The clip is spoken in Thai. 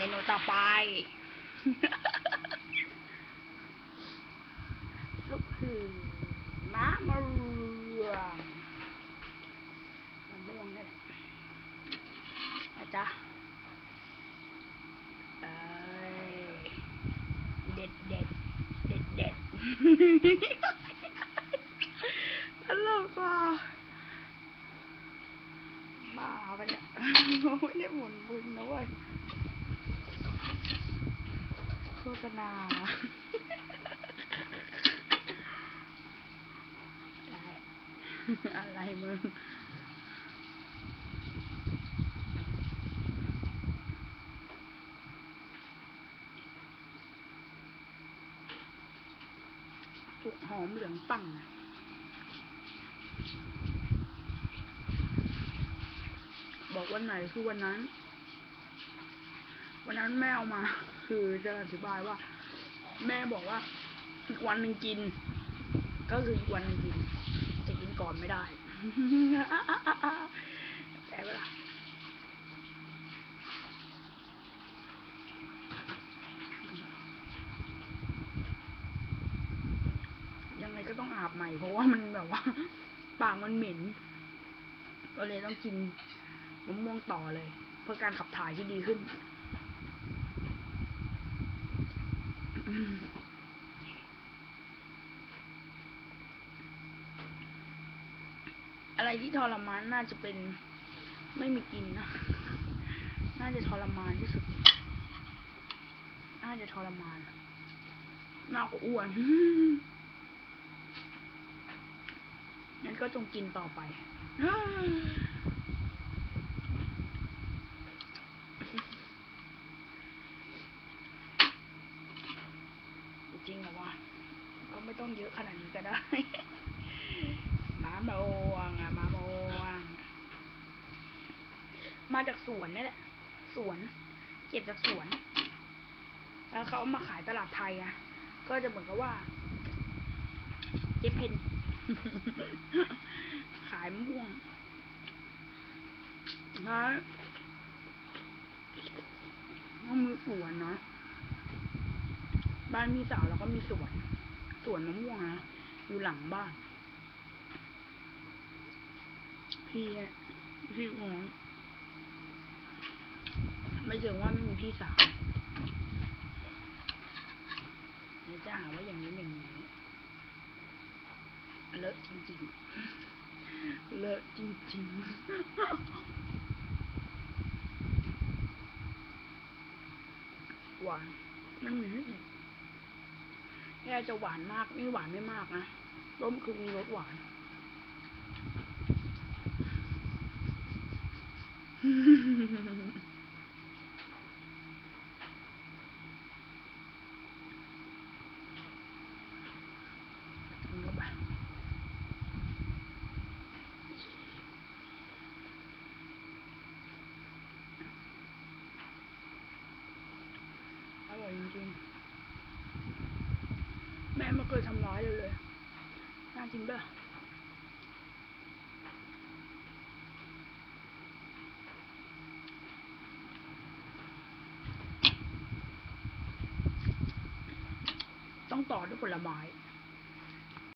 มนูต่อไป ลูกคือมะม่วงมะม่วงนี่แหละนะจ๊ะเด็ดเด็ดเด็ดเด็ดตลกอะบ้าไปเนี่ยไม่ได้หมุนบุญนะเว้ย ษณาอะไรมึงสุกหอมเหลืองปังอะบอกวันไหนคือวันนั้น วันนั้นแม่เอามา คือจะอธิบายว่า แม่บอกว่า อีกวันหนึ่งกิน ก็คืออีกวันหนึ่งกิน จะกินก่อนไม่ได้แต่เวลายังไงก็ต้องอาบใหม่ เพราะว่ามันแบบว่าปากมันเหม็น ก็เลยต้องกินมะม่วงต่อเลย เพื่อการขับถ่ายที่ดีขึ้น อะไรที่ทรมานน่าจะเป็นไม่มีกินนะ น่าจะทรมานที่สุด น่าจะทรมานมากกว่าอ้วนงั้นก็จงกินต่อไปจริงๆอว่าก็ไม่ต้องเยอะขนาดนี้ก็ได้ มะม่วงอะมะม่วงมาจากสวนนี่แหละ สวน เก็บจากสวน แล้วเขามาขายตลาดไทยอะก็จะเหมือนกับว่า เจ๊เพนขายมะม่วงนะก็มีสวนเนาะ บ้านพี่สาวเราก็มีสวน สวนมะม่วงนะ อยู่หลังบ้าน พี่อะพี่น้องไม่เชิงว่าไม่มีพี่สาวเดี๋ยจะหาว่าอย่างนี้อย่างนี้เลอะจริงๆเลอะจริงๆหวานไม่มีให้อีกแค่จะหวานมาก นี่หวานไม่มากนะต้มคือมีรสหวานเข้าไป อร่อยจริงๆ แม่ไม่เคยทำร้ายเลยเลย น่ากินป่ะต้องต่อด้วยผลไม้